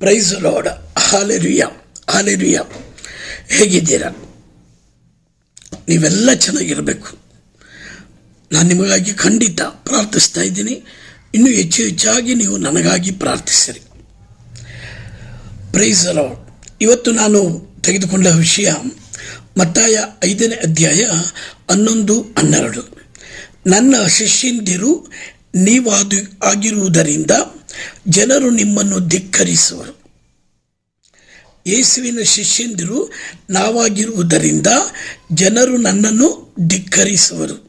Price lord ಹಾಲೆರಿಯ ಹಾಲೆರಿಯ ಹೇಗಿದ್ದೀರಾ? ನೀವೆಲ್ಲ ಚೆನ್ನಾಗಿರಬೇಕು. ನಾನು ನಿಮಗಾಗಿ ಖಂಡಿತ ಪ್ರಾರ್ಥಿಸ್ತಾ ಇದ್ದೀನಿ. ಇನ್ನೂ ಹೆಚ್ಚು ಹೆಚ್ಚಾಗಿ ನೀವು ನನಗಾಗಿ ಪ್ರಾರ್ಥಿಸಿರಿ. ಪ್ರೈಸ್ ಲಾರ್ಡ್ ಇವತ್ತು ನಾನು ತೆಗೆದುಕೊಂಡ ವಿಷಯ ಮತ್ತಾಯ ಐದನೇ ಅಧ್ಯಾಯ ಹನ್ನೊಂದು, ಹನ್ನೆರಡು. ನನ್ನ ಶಿಷ್ಯಂದಿರು ನೀವಾದು ಆಗಿರುವುದರಿಂದ ಜನರು ನಿಮ್ಮನ್ನು ಧಿಕ್ಕರಿಸುವರು. ಯೇಸುವಿನ ಶಿಷ್ಯಂದಿರು ನಾವಾಗಿರುವುದರಿಂದ ಜನರು ನನ್ನನ್ನು ಧಿಕ್ಕರಿಸುವರು.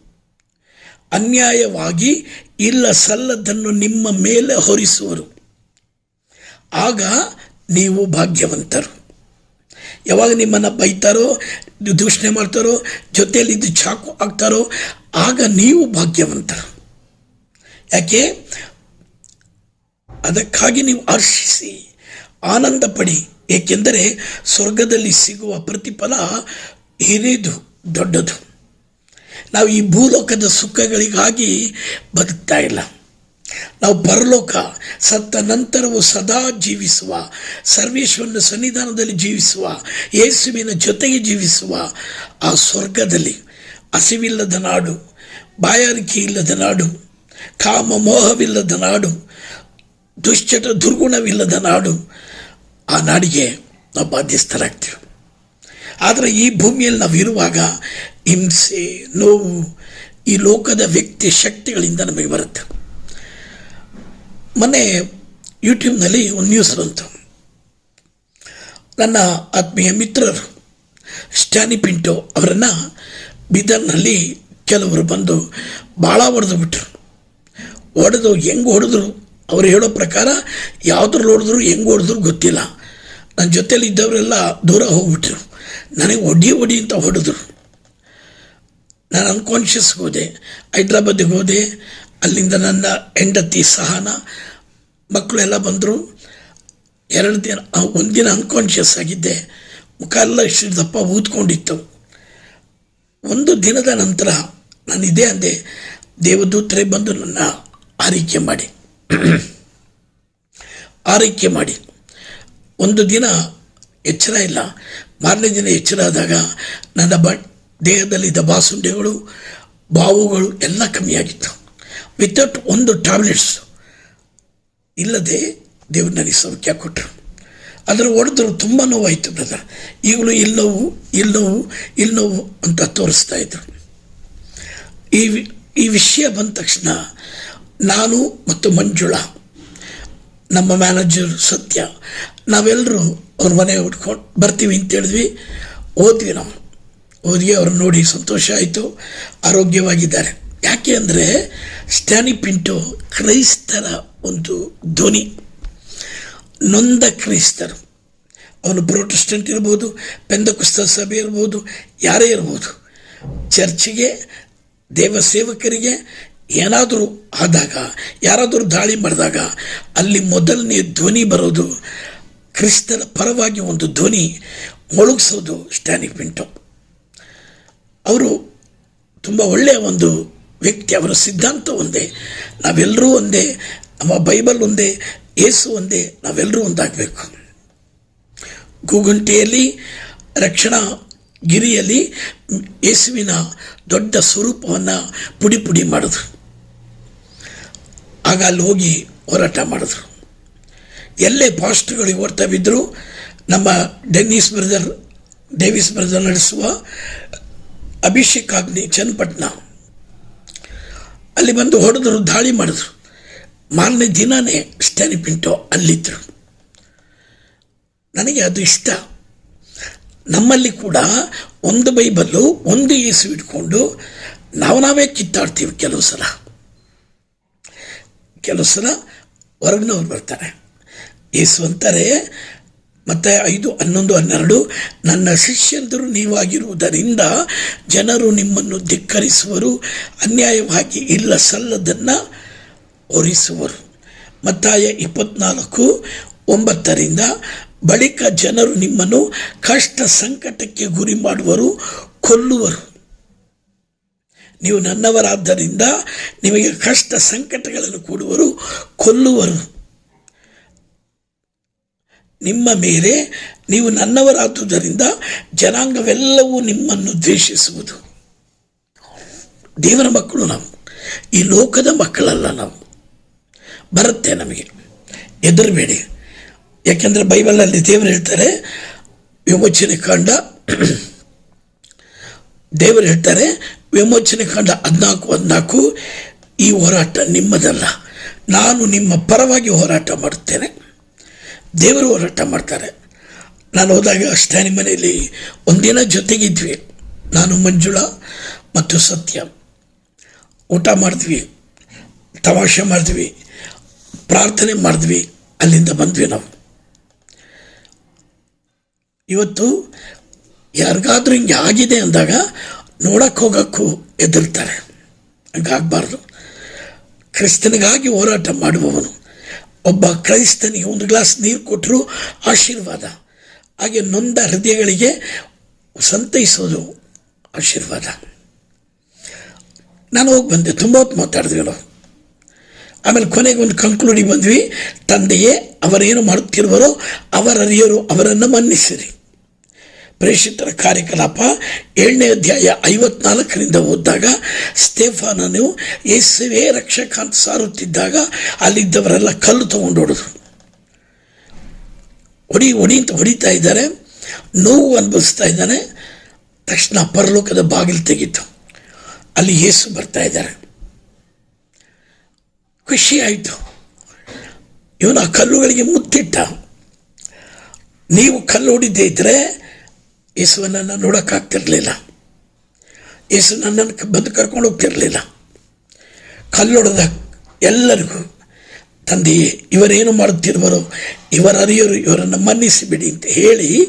ಅನ್ಯಾಯವಾಗಿ ಇಲ್ಲ ಸಲ್ಲದನ್ನು ನಿಮ್ಮ ಮೇಲೆ ಹೊರಿಸುವರು. ಆಗ ನೀವು ಭಾಗ್ಯವಂತರು. ಯಾವಾಗ ನಿಮ್ಮನ್ನು ಬೈತಾರೋ, ದೂಷಣೆ ಮಾಡ್ತಾರೋ ಜೊತೆಯಲ್ಲಿ ಚಾಕು ಆಗ್ತಾರೋ ಆಗ ನೀವು ಭಾಗ್ಯವಂತರು. ಯಾಕೆ? ಅದಕ್ಕಾಗಿ ನೀವು ಹರ್ಷಿಸಿ ಆನಂದ ಪಡಿ ಏಕೆಂದರೆ ಸ್ವರ್ಗದಲ್ಲಿ ಸಿಗುವ ಪ್ರತಿಫಲ ಹಿರಿದು ದೊಡ್ಡದು. ನಾವು ಈ ಭೂಲೋಕದ ಸುಖಗಳಿಗಾಗಿ ಬದುಕ್ತಾ ಇಲ್ಲ. ನಾವು ಪರಲೋಕ, ಸತ್ತ ನಂತರವೂ ಸದಾ ಜೀವಿಸುವ, ಸರ್ವೇಶ್ವರನ ಸನ್ನಿಧಾನದಲ್ಲಿ ಜೀವಿಸುವ, ಯೇಸುವಿನ ಜೊತೆಗೆ ಜೀವಿಸುವ ಆ ಸ್ವರ್ಗದಲ್ಲಿ ಹಸಿವಿಲ್ಲದ ನಾಡು ಬಾಯಾರಿಕೆ ಇಲ್ಲದ ನಾಡು ಕಾಮ ಮೋಹವಿಲ್ಲದ ನಾಡು ದುಶ್ಚಟ ದುರ್ಗುಣವಿಲ್ಲದ ನಾಡು, ಆ ನಾಡಿಗೆ ನಾವು ಬಾಧ್ಯಸ್ಥರಾಗ್ತೀವಿ. ಆದರೆ ಈ ಭೂಮಿಯಲ್ಲಿ ನಾವು ಇರುವಾಗ ಹಿಂಸೆ, ನೋವು ಈ ಲೋಕದ ವ್ಯಕ್ತಿ ಶಕ್ತಿಗಳಿಂದ ನಮಗೆ ಬರುತ್ತೆ. ಮೊನ್ನೆ ಯೂಟ್ಯೂಬ್ನಲ್ಲಿ ಒಂದು ನ್ಯೂಸ್ ಬಂತು. ನನ್ನ ಆತ್ಮೀಯ ಮಿತ್ರರು ಸ್ಟ್ಯಾನಿ ಪಿಂಟೋ ಅವರನ್ನು ಬೀದರ್ನಲ್ಲಿ ಕೆಲವರು ಬಂದು ಭಾಳ ಹೊಡೆದು ಬಿಟ್ಟರು ಹೊಡೆದು ಹೆಂಗೆ ಹೊಡೆದ್ರು? ಅವ್ರು ಹೇಳೋ ಪ್ರಕಾರ ಯಾವ್ದ್ರಲ್ಲಿ ಹೊಡೆದ್ರು ಹೆಂಗೆ ಹೊಡೆದ್ರು ಗೊತ್ತಿಲ್ಲ. ನನ್ನ ಜೊತೇಲಿ ಇದ್ದವರೆಲ್ಲ ದೂರ ಹೋಗ್ಬಿಟ್ರು. ನನಗೆ ಒಡಿ ಒಡಿ ಅಂತ ಹೊಡೆದ್ರು. ನಾನು ಅನ್ಕಾನ್ಷಿಯಸ್ ಹೋದೆ, ಹೈದ್ರಾಬಾದಿಗೆ ಹೋದೆ, ಅಲ್ಲಿಂದ ನನ್ನ ಹೆಂಡತಿ ಸಹನ ಮಕ್ಕಳು ಎಲ್ಲ ಬಂದರು. ಎರಡು ದಿನ ಒಂದಿನ ಅನ್ಕಾನ್ಷಿಯಸ್ ಆಗಿದ್ದೆ. ಮುಖ ಎಲ್ಲ ಇಷ್ಟು ದಪ್ಪ ಊದ್ಕೊಂಡಿತ್ತು. ಒಂದು ದಿನದ ನಂತರ ನಾನು ಇದೇ ಅಂದೆ, ದೇವದೂತರೇ ಬಂದು ನನ್ನ ಆರೈಕೆ ಮಾಡಿ. ಆರೈಕೆ ಮಾಡಿ. ಒಂದು ದಿನ ಎಚ್ಚರ ಇಲ್ಲ. ಮಾರನೇ ದಿನ ಎಚ್ಚರ ಆದಾಗ ನನ್ನ ಬ ದೇಹದಲ್ಲಿದ್ದ ಬಾಸುಂಡೆಗಳು, ಬಾವುಗಳು ಎಲ್ಲ ಕಮ್ಮಿಯಾಗಿತ್ತು ವಿತೌಟ್ ಒಂದು ಟ್ಯಾಬ್ಲೆಟ್ಸ್ ಇಲ್ಲದೆ ದೇವ್ರ ನನಗೆ ಸೌಖ್ಯ ಕೊಟ್ಟರು. ಅದರ ಹೊಡೆದ್ರು ತುಂಬ ನೋವಾಯಿತು ಬ್ರದರ್ ಈಗಲೂ ಇಲ್ಲಿ ನೋವು ಇಲ್ಲಿ ನೋವು ಇಲ್ಲಿ ನೋವು ಅಂತ ತೋರಿಸ್ತಾ ಇದ್ರು. ಈ ಈ ವಿಷಯ ಬಂದ ತಕ್ಷಣ ನಾನು ಮತ್ತು ಮಂಜುಳಾ, ನಮ್ಮ ಮ್ಯಾನೇಜರ್ ಸತ್ಯ ನಾವೆಲ್ಲರೂ ಅವ್ರ ಮನೆ ಉಟ್ಕೊಂಡು ಬರ್ತೀವಿ ಅಂತ ಹೇಳಿದ್ವಿ. ಓದ್ವಿ ನಾವು. ಓದಿ ಅವ್ರನ್ನ ನೋಡಿ ಸಂತೋಷ ಆಯಿತು, ಆರೋಗ್ಯವಾಗಿದ್ದಾರೆ. ಯಾಕೆ ಅಂದರೆ, ಸ್ಟ್ಯಾನಿ ಪಿಂಟು ಕ್ರೈಸ್ತರ ಒಂದು ಧ್ವನಿ. ನೊಂದ ಕ್ರೈಸ್ತರು. ಅವನು ಪ್ರೊಟೆಸ್ಟೆಂಟ್ ಇರ್ಬೋದು, ಪೆಂದಕುಸ್ತ ಸಭೆ ಇರ್ಬೋದು, ಯಾರೇ ಇರ್ಬೋದು. ಚರ್ಚಿಗೆ ದೇವ ಸೇವಕರಿಗೆ ಏನಾದರೂ ಆದಾಗ, ಯಾರಾದರೂ ದಾಳಿ ಮಾಡಿದಾಗ, ಅಲ್ಲಿ ಮೊದಲನೇ ಧ್ವನಿ ಬರೋದು ಕ್ರಿಸ್ತನ ಪರವಾಗಿ ಒಂದು ಧ್ವನಿ ಮೊಳಗಿಸೋದು ಸ್ಟ್ಯಾನಿಕ್ ಪಿಂಟೋ. ಅವರು ತುಂಬ ಒಳ್ಳೆಯ ಒಂದು ವ್ಯಕ್ತಿ, ಅವರ ಸಿದ್ಧಾಂತ ಒಂದೇ. ನಾವೆಲ್ಲರೂ ಒಂದೇ, ನಮ್ಮ ಬೈಬಲ್ ಒಂದೇ, ಏಸು ಒಂದೇ, ನಾವೆಲ್ಲರೂ ಒಂದಾಗಬೇಕು. ಗೂಗುಂಟೆಯಲ್ಲಿ ರಕ್ಷಣಾ ಗಿರಿಯಲ್ಲಿ ಯೇಸುವಿನ ದೊಡ್ಡ ಸ್ವರೂಪವನ್ನು ಪುಡಿ ಪುಡಿ ಮಾಡಿದ್ರು ಆಗ ಅಲ್ಲಿ ಹೋಗಿ ಹೋರಾಟ ಮಾಡಿದ್ರು. ಎಲ್ಲೇ ಪಾಸ್ಟ್ಗಳು ಓಡ್ತಾ ಬಿದ್ದರು ನಮ್ಮ ಡೆನ್ನಿಸ್ ಬ್ರದರ್ ಡೇವಿಸ್ ಬ್ರದರ್ ನಡೆಸುವ ಅಭಿಷೇಕ್ ಆಗ್ನಿ ಚನ್ನಪಟ್ಟಣ ಅಲ್ಲಿ ಬಂದು ಹೊಡೆದ್ರು, ದಾಳಿ ಮಾಡಿದ್ರು. ಮಾರನೇ ದಿನವೇ ಸ್ಟ್ಯಾನಿ ಪಿಂಟೋ ಅಲ್ಲಿದ್ದರು ನನಗೆ ಅದು ಇಷ್ಟ. ನಮ್ಮಲ್ಲಿ ಕೂಡ ಒಂದು ಬೈಬಲ್ಲು, ಒಂದು ಏಸು ಇಟ್ಕೊಂಡು ನಾವು ನಾವೇ ಕಿತ್ತಾಡ್ತೀವಿ ಕೆಲವು ಸಲ. ಕೆಲವು ಸಲ ಹೊರಗಿನವ್ರು ಬರ್ತಾರೆ. ಯೇಸು ಅಂತಾರೆ ಮತ್ತು ಐದು, ಹನ್ನೊಂದು, ಹನ್ನೆರಡು, ನನ್ನ ಶಿಷ್ಯಂದರು ನೀವಾಗಿರುವುದರಿಂದ ಜನರು ನಿಮ್ಮನ್ನು ಧಿಕ್ಕರಿಸುವರು, ಅನ್ಯಾಯವಾಗಿ ಇಲ್ಲ ಸಲ್ಲದನ್ನು ಹೊರಿಸುವರು. ಮತ್ತಾಯ ಇಪ್ಪತ್ನಾಲ್ಕು, ಒಂಬತ್ತರಿಂದ ಬಳಿಕ ಜನರು ನಿಮ್ಮನ್ನು ಕಷ್ಟ ಸಂಕಟಕ್ಕೆ ಗುರಿ ಮಾಡುವರು, ಕೊಲ್ಲುವರು. ನೀವು ನನ್ನವರಾದ್ದರಿಂದ ನಿಮಗೆ ಕಷ್ಟ ಸಂಕಟಗಳನ್ನು ಕೊಡುವರು, ಕೊಲ್ಲುವರು. ನಿಮ್ಮ ಮೇಲೆ ನೀವು ನನ್ನವರಾದುದರಿಂದ ಜನಾಂಗವೆಲ್ಲವೂ ನಿಮ್ಮನ್ನು ದ್ವೇಷಿಸುವುದು. ದೇವರ ಮಕ್ಕಳು ನಾವು. ಈ ಲೋಕದ ಮಕ್ಕಳಲ್ಲ ನಾವು. ಬರುತ್ತೆ ನಮಗೆ. ಹೆದರಬೇಡಿ ಯಾಕೆಂದರೆ ಬೈಬಲಲ್ಲಿ ದೇವರು ಹೇಳ್ತಾರೆ, ವಿಮೋಚನೆ ಕಾಂಡ. ದೇವರು ಹೇಳ್ತಾರೆ ವಿಮೋಚನೆ ಕಂಡ ಹದಿನಾಲ್ಕು ಹದಿನಾಲ್ಕು, ಈ ಹೋರಾಟ ನಿಮ್ಮದಲ್ಲ. ನಾನು ನಿಮ್ಮ ಪರವಾಗಿ ಹೋರಾಟ ಮಾಡುತ್ತೇನೆ. ದೇವರು ಹೋರಾಟ ಮಾಡ್ತಾರೆ. ನಾನು ಹೋದಾಗ ಅಷ್ಟಾನಿ ಮನೆಯಲ್ಲಿ ಒಂದಿನ ಜೊತೆಗಿದ್ವಿ. ನಾನು ಮಂಜುಳ ಮತ್ತು ಸತ್ಯ. ಊಟ ಮಾಡಿದ್ವಿ, ತಮಾಷೆ ಮಾಡಿದ್ವಿ, ಪ್ರಾರ್ಥನೆ ಮಾಡಿದ್ವಿ, ಅಲ್ಲಿಂದ ಬಂದ್ವಿ ನಾವು. ಇವತ್ತು ಯಾರಿಗಾದ್ರೂ ಹಿಂಗೆ ಆಗಿದೆ ಅಂದಾಗ ನೋಡಕ್ಕೆ ಹೋಗೋಕ್ಕೂ ಹೆದರ್ತಾರೆ. ಹಂಗಾಗಬಾರ್ದು. ಕ್ರಿಸ್ತನಿಗಾಗಿ ಹೋರಾಟ ಮಾಡುವವನು. ಒಬ್ಬ ಕ್ರೈಸ್ತನಿಗೆ ಒಂದು ಗ್ಲಾಸ್ ನೀರು ಕೊಟ್ಟರು ಆಶೀರ್ವಾದ. ಹಾಗೆ ನೊಂದ ಹೃದಯಗಳಿಗೆ ಸಂತೈಸೋದು ಆಶೀರ್ವಾದ. ನಾನು ಹೋಗಿ ಬಂದೆ. ತುಂಬ ಹೊತ್ತು ಮಾತಾಡಿದ್ವಿ ನಾವು ಆಮೇಲೆ ಕೊನೆಗೆ ಒಂದು ಕಂಕ್ಲೂಡಿಗೆ ಬಂದ್ವಿ. ತಂದೆಯೇ, ಅವರೇನು ಮಾಡುತ್ತಿರುವರೋ, ಅವರರಿಯರು ಅವರನ್ನು ಮನ್ನಿಸಿರಿ. ಪ್ರೇಷಿತರ ಕಾರ್ಯಕಲಾಪ ಏಳನೇ ಅಧ್ಯಾಯ ಐವತ್ನಾಲ್ಕರಿಂದ ಓದಿದಾಗ ಸ್ತೇಫಾನನು ಯೇಸುವೇ ರಕ್ಷಕ ಅಂತ ಸಾರುತ್ತಿದ್ದಾಗ ಅಲ್ಲಿದ್ದವರೆಲ್ಲ ಕಲ್ಲು ತಗೊಂಡು ಹೊಡೆದ್ರು ಹೊಡಿ ಹೊಡಿ ಅಂತ ಹೊಡಿತಾ ಇದ್ದಾರೆ. ನೋವು ಅನುಭವಿಸ್ತಾ ಇದ್ದಾನೆ. ತಕ್ಷಣ ಪರಲೋಕದ ಬಾಗಿಲು ತೆಗೀತು. ಅಲ್ಲಿ ಯೇಸು ಬರ್ತಾ ಇದ್ದಾರೆ. ಖುಷಿ ಆಯಿತು. ಇವನು ಆ ಕಲ್ಲುಗಳಿಗೆ ಮುತ್ತಿಟ್ಟ. ನೀವು ಕಲ್ಲು ಹೊಡಿದೇ ಇದ್ದರೆ ಯೇಸುವನನ್ನು ನೋಡೋಕ್ಕಾಗ್ತಿರ್ಲಿಲ್ಲ ಯೇಸು ನನ್ನನ್ನು ಬಂದು ಕರ್ಕೊಂಡು ಹೋಗ್ತಿರಲಿಲ್ಲ. ಕಲ್ಲೊಡೆದ ಎಲ್ಲರಿಗೂ, ತಂದೆಯೇ, ಇವರೇನು ಮಾಡುತ್ತಿರುವರೋ, ಇವರರಿಯರು ಇವರನ್ನು ಮನ್ನಿಸಿಬಿಡಿ ಅಂತ ಹೇಳಿ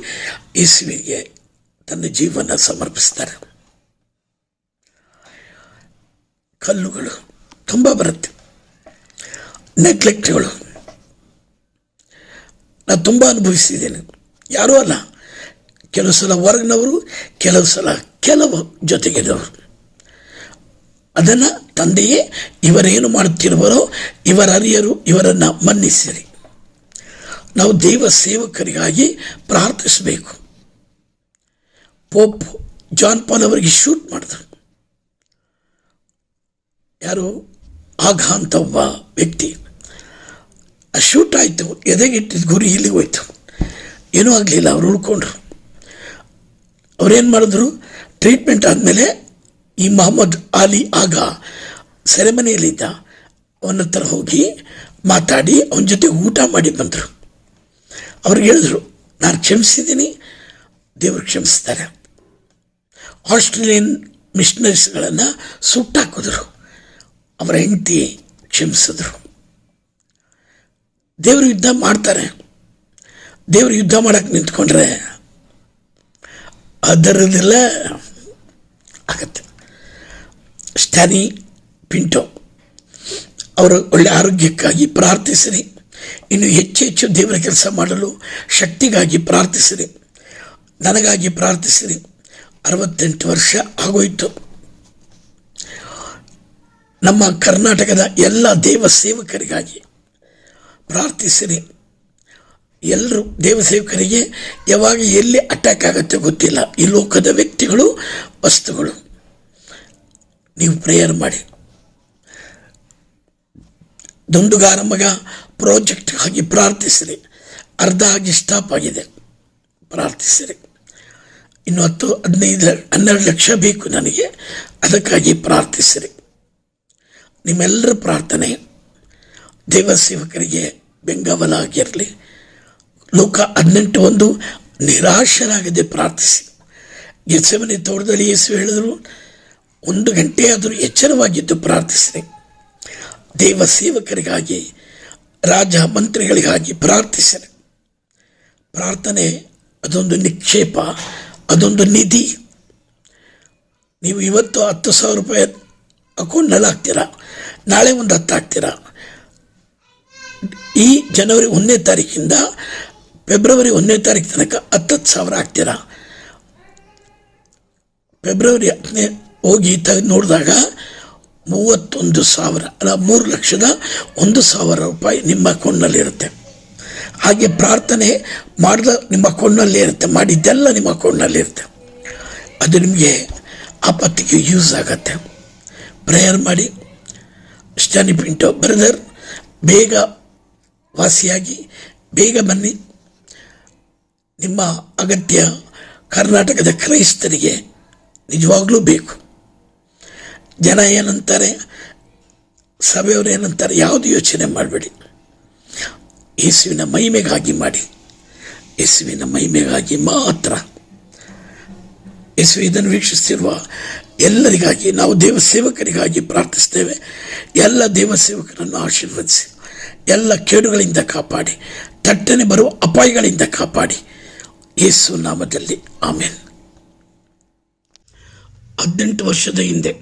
ಯೇಸುವಿಗೆ ತನ್ನ ಜೀವನ ಸಮರ್ಪಿಸ್ತಾರೆ. ಕಲ್ಲುಗಳು ತುಂಬ ಬರುತ್ತೆ. ನೆಗ್ಲೆಕ್ಟ್ಗಳು ನಾನು ತುಂಬ ಅನುಭವಿಸಿದ್ದೇನೆ. ಯಾರೂ ಅಲ್ಲ. ಕೆಲವು ಸಲ ಹೊರಗಿನವರು, ಕೆಲವು ಸಲ ಕೆಲವು ಜೊತೆಗಿದವರು ಅದನ್ನು ತಂದೆಯೇ ಇವರೇನು ಮಾಡುತ್ತಿರುವರೋ ಇವರ ಅರಿಯರು ಇವರನ್ನು ಮನ್ನಿಸಿರಿ. ನಾವು ದೇವ ಸೇವಕರಿಗಾಗಿ ಪ್ರಾರ್ಥಿಸಬೇಕು. ಪೋಪ್ ಜಾನ್ ಪಾಲ್ ಅವರಿಗೆ ಶೂಟ್ ಮಾಡಿದ್ರು. ಯಾರು? ಆಘಾಂತ ಒಬ್ಬ ವ್ಯಕ್ತಿ. ಆ ಶೂಟ್ ಆಯಿತು, ಎದೆಗಿಟ್ಟಿದ್ದು ಗುರಿ ಇಲ್ಲಿಗೆ ಹೋಯ್ತು. ಏನೂ ಆಗಲಿಲ್ಲ, ಅವ್ರು ಉಳ್ಕೊಂಡ್ರು. ಅವ್ರೇನು ಮಾಡಿದ್ರು ಟ್ರೀಟ್ಮೆಂಟ್ ಆದಮೇಲೆ ಈ ಮೊಹಮ್ಮದ್ ಆಲಿ ಆಗ ಸೆರೆಮನೆಯಲ್ಲಿದ್ದ ಅವನ ಹತ್ರ ಹೋಗಿ ಮಾತಾಡಿ ಅವನ ಜೊತೆ ಊಟ ಮಾಡಿ ಬಂದರು. ಅವ್ರಿಗೆ ಹೇಳಿದ್ರು, ನಾನು ಕ್ಷಮಿಸಿದ್ದೀನಿ, ದೇವರು ಕ್ಷಮಿಸ್ತಾರೆ. ಆಸ್ಟ್ರೇಲಿಯನ್ ಮಿಷನರೀಸ್ಗಳನ್ನು ಸುಟ್ಟಾಕಿದ್ರು ಅವರ ಹೆಂಡತಿ ಕ್ಷಮಿಸಿದ್ರು. ದೇವರು ಯುದ್ಧ ಮಾಡ್ತಾರೆ. ದೇವರು ಯುದ್ಧ ಮಾಡೋಕ್ಕೆ ನಿಂತ್ಕೊಂಡ್ರೆ ಅದರದೆಲ್ಲ ಆಗತ್ತೆ. ಸ್ಟ್ಯಾನಿ ಪಿಂಟೋ, ಅವರ ಒಳ್ಳೆ ಆರೋಗ್ಯಕ್ಕಾಗಿ ಪ್ರಾರ್ಥಿಸಿರಿ. ಇನ್ನು ಹೆಚ್ಚು ಹೆಚ್ಚು ದೇವರ ಕೆಲಸ ಮಾಡಲು ಶಕ್ತಿಗಾಗಿ ಪ್ರಾರ್ಥಿಸಿರಿ. ನನಗಾಗಿ ಪ್ರಾರ್ಥಿಸಿರಿ. ಅರವತ್ತೆಂಟು ವರ್ಷ ಆಗೋಯಿತು. ನಮ್ಮ ಕರ್ನಾಟಕದ ಎಲ್ಲ ದೇವ ಸೇವಕರಿಗಾಗಿ ಪ್ರಾರ್ಥಿಸಿರಿ. ಎಲ್ಲರೂ ದೇವಸೇವಕರಿಗೆ ಯಾವಾಗ ಎಲ್ಲಿ ಅಟ್ಯಾಕ್ ಆಗುತ್ತೆ ಗೊತ್ತಿಲ್ಲ. ಈ ಲೋಕದ ವ್ಯಕ್ತಿಗಳು, ವಸ್ತುಗಳು. ನೀವು ಪ್ರೇಯರ್ ಮಾಡಿ. ದುಂಡುಗಾರ ಮಗ ಪ್ರಾಜೆಕ್ಟ್ ಆಗಿ ಪ್ರಾರ್ಥಿಸಿರಿ. ಅರ್ಧ ಆಗಿ ಸ್ಟಾಪ್ ಆಗಿದೆ. ಪ್ರಾರ್ಥಿಸಿರಿ. ಇನ್ನು ಹತ್ತು, ಹದಿನೈದು, ಹನ್ನೆರಡು ಲಕ್ಷ ಬೇಕು ನನಗೆ. ಅದಕ್ಕಾಗಿ ಪ್ರಾರ್ಥಿಸಿರಿ. ನಿಮ್ಮೆಲ್ಲರ ಪ್ರಾರ್ಥನೆ ದೇವಸೇವಕರಿಗೆ ಬೆಂಗಾವಲ ಆಗಿರಲಿ ಲೋಕ ಹದಿನೆಂಟು ಒಂದು ನಿರಾಶರಾಗದೆ ಪ್ರಾರ್ಥಿಸಿ. ಗೆಸೆಮನೆ ತೋಟದಲ್ಲಿ ಯೇಸು ಹೇಳಿದರು, ಒಂದು ಗಂಟೆ ಆದರೂ ಎಚ್ಚರವಾಗಿದ್ದು ಪ್ರಾರ್ಥಿಸಿದೆ ದೇವ ಸೇವಕರಿಗಾಗಿ, ರಾಜ ಮಂತ್ರಿಗಳಿಗಾಗಿ ಪ್ರಾರ್ಥಿಸಿದೆ ಪ್ರಾರ್ಥನೆ, ಅದೊಂದು ನಿಕ್ಷೇಪ, ಅದೊಂದು ನಿಧಿ. ನೀವು ಇವತ್ತು ಹತ್ತು ಸಾವಿರ ರೂಪಾಯಿ ಅಕೌಂಟ್ನಲ್ಲಿ ಹಾಕ್ತೀರಾ? ನಾಳೆ ಒಂದು ಹತ್ತು ಹಾಕ್ತೀರಾ? ಈ ಜನವರಿ ಒಂದನೇ ತಾರೀಕಿಂದ ಫೆಬ್ರವರಿ ಒಂದನೇ ತಾರೀಕು ತನಕ ಹತ್ತತ್ತು ಸಾವಿರ ಹಾಕ್ತೀರಾ ಫೆಬ್ರವರಿ ಹತ್ತನೇ ಹೋಗಿ ತ ನೋಡಿದಾಗ ಮೂವತ್ತೊಂದು ಸಾವಿರ, ಅಲ್ಲ ಮೂರು ಲಕ್ಷದ ಒಂದು ಸಾವಿರ ರೂಪಾಯಿ ನಿಮ್ಮ ಅಕೌಂಟ್ನಲ್ಲಿರುತ್ತೆ ಹಾಗೆ ಪ್ರಾರ್ಥನೆ ಮಾಡಿದ ನಿಮ್ಮ ಅಕೌಂಟ್ನಲ್ಲೇ ಇರುತ್ತೆ, ಮಾಡಿದ್ದೆಲ್ಲ ನಿಮ್ಮ ಅಕೌಂಟ್ನಲ್ಲಿರುತ್ತೆ ಅದು ನಿಮಗೆ ಆಪತ್ತಿಗೆ ಯೂಸ್ ಆಗತ್ತೆ. ಪ್ರೇಯರ್ ಮಾಡಿ ಸ್ಟಾನಿ ಪಿಂಟೋ ಬ್ರದರ್, ಬೇಗ ವಾಸಿಯಾಗಿ, ಬೇಗ ಬನ್ನಿ. ನಿಮ್ಮ ಅಗತ್ಯ ಕರ್ನಾಟಕದ ಕ್ರೈಸ್ತರಿಗೆ ನಿಜವಾಗ್ಲೂ ಬೇಕು. ಜನ ಏನಂತಾರೆ, ಸಭೆಯವರು ಏನಂತಾರೆ, ಯಾವುದು ಯೋಚನೆ ಮಾಡಬೇಡಿ. ಯೇಸುವಿನ ಮಹಿಮೆಗಾಗಿ ಮಾಡಿ. ಯೇಸುವಿನ ಮಹಿಮೆಗಾಗಿ ಮಾತ್ರ. ಯೇಸು ಇದನ್ನು ವೀಕ್ಷಿಸ್ತಿರುವ ಎಲ್ಲರಿಗಾಗಿ, ನಾವು ದೇವ ಸೇವಕರಿಗಾಗಿ ಪ್ರಾರ್ಥಿಸ್ತೇವೆ. ಎಲ್ಲ ದೇವ ಸೇವಕರನ್ನು ಆಶೀರ್ವದಿಸಿ, ಎಲ್ಲ ಕೇಡುಗಳಿಂದ ಕಾಪಾಡಿ, ತಟ್ಟನೆ ಬರುವ ಅಪಾಯಗಳಿಂದ ಕಾಪಾಡಿ ಯೇಸು ನಾಮದಲ್ಲಿ. ಆಮೇನ್. ಹದಿನೆಂಟು ವರ್ಷದ ಹಿಂದೆ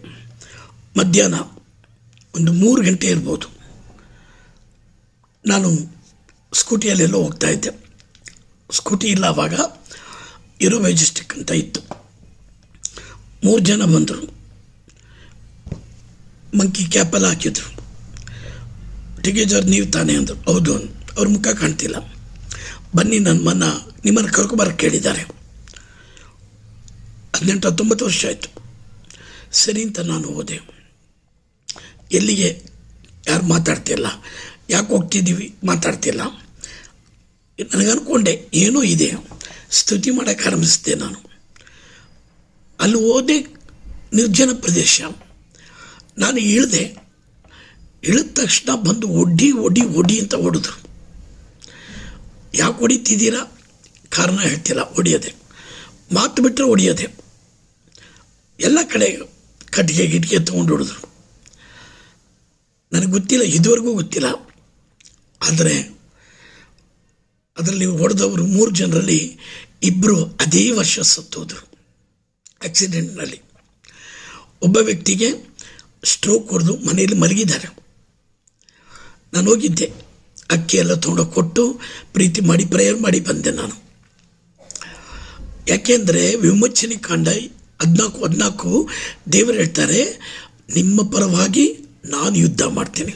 ಮಧ್ಯಾಹ್ನ ಒಂದು ಮೂರು ಗಂಟೆ ಇರ್ಬೋದು, ನಾನು ಸ್ಕೂಟಿಯಲ್ಲೆಲ್ಲೋ ಹೋಗ್ತಾ ಇದ್ದೆ. ಸ್ಕೂಟಿ ಇಲ್ಲ ಆವಾಗ ಇರೋ ಮೆಜೆಸ್ಟಿಕ್ ಅಂತ ಇತ್ತು. ಮೂರು ಜನ ಬಂದರು. ಮಂಕಿ ಕ್ಯಾಪೆಲ್ಲ ಹಾಕಿದ್ರು. ಟಿಗೇಜರ್ ನೀವು ತಾನೇ ಅಂದರು. ಹೌದು. ಅವ್ರ ಮುಖ ಕಾಣ್ತಿಲ್ಲ. ಬನ್ನಿ, ನನ್ನ ಮನ ನಿಮ್ಮನ್ನು ಕರ್ಕೊಬರಕ್ಕೆ ಕೇಳಿದ್ದಾರೆ. ಹದಿನೆಂಟು ಹತ್ತೊಂಬತ್ತು ವರ್ಷ ಆಯಿತು. ಸರಿ ಅಂತ ನಾನು ಹೋದೆ. ಎಲ್ಲಿಗೆ? ಯಾರು ಮಾತಾಡ್ತಿಲ್ಲ ಯಾಕೆ ಹೋಗ್ತಿದ್ದೀವಿ? ಮಾತಾಡ್ತಿಲ್ಲ ನನಗೆ ಅನ್ಕೊಂಡೆ, ಏನೋ ಇದೆ. ಸ್ತುತಿ ಮಾಡೋಕ್ಕೆ ಆರಂಭಿಸಿದೆ ನಾನು. ಅಲ್ಲಿ ಹೋದೆ ನಿರ್ಜನ ಪ್ರದೇಶ. ನಾನು ಇಳಿದೆ. ಇಳಿದ ತಕ್ಷಣ ಬಂದು ಒಡ್ಡಿ ಒಡಿ ಒಡಿ ಅಂತ ಹೊಡೆದ್ರು ಯಾಕೆ ಹೊಡಿತಿದ್ದೀರಾ? ಕಾರಣ ಹೇಳ್ತಿಲ್ಲ ಹೊಡಿಯೋದೆ ಮಾತು ಬಿಟ್ಟರೆ ಹೊಡಿಯೋದೆ ಎಲ್ಲ ಕಡೆ ಕಟ್ಟಿಗೆ ಗಿಟ್ಟಿಗೆ ತೊಗೊಂಡು ಹೊಡೆದ್ರು ನನಗೆ ಗೊತ್ತಿಲ್ಲ, ಇದುವರೆಗೂ ಗೊತ್ತಿಲ್ಲ. ಆದರೆ ಅದರಲ್ಲಿ ಹೊಡೆದವರು ಮೂರು ಜನರಲ್ಲಿ ಇಬ್ಬರು ಅದೇ ವರ್ಷ ಸತ್ತೋದ್ರು ಆಕ್ಸಿಡೆಂಟ್ನಲ್ಲಿ. ಒಬ್ಬ ವ್ಯಕ್ತಿಗೆ ಸ್ಟ್ರೋಕ್ ಹೊಡೆದು ಮನೆಯಲ್ಲಿ ಮಲಗಿದ್ದಾರೆ. ನಾನು ಹೋಗಿದ್ದೆ. ಅಕ್ಕಿ ಎಲ್ಲ ತೊಗೊಂಡೋಗಿ ಕೊಟ್ಟು ಪ್ರೀತಿ ಮಾಡಿ, ಪ್ರೇಯರ್ ಮಾಡಿ ಬಂದೆ ನಾನು. ಯಾಕೆಂದರೆ ವಿಮೋಚನೆ ಕಾಂಡ ಹದಿನಾಲ್ಕು ಹದಿನಾಲ್ಕು ದೇವರು ಹೇಳ್ತಾರೆ ನಿಮ್ಮ ಪರವಾಗಿ ನಾನು ಯುದ್ಧ ಮಾಡ್ತೀನಿ.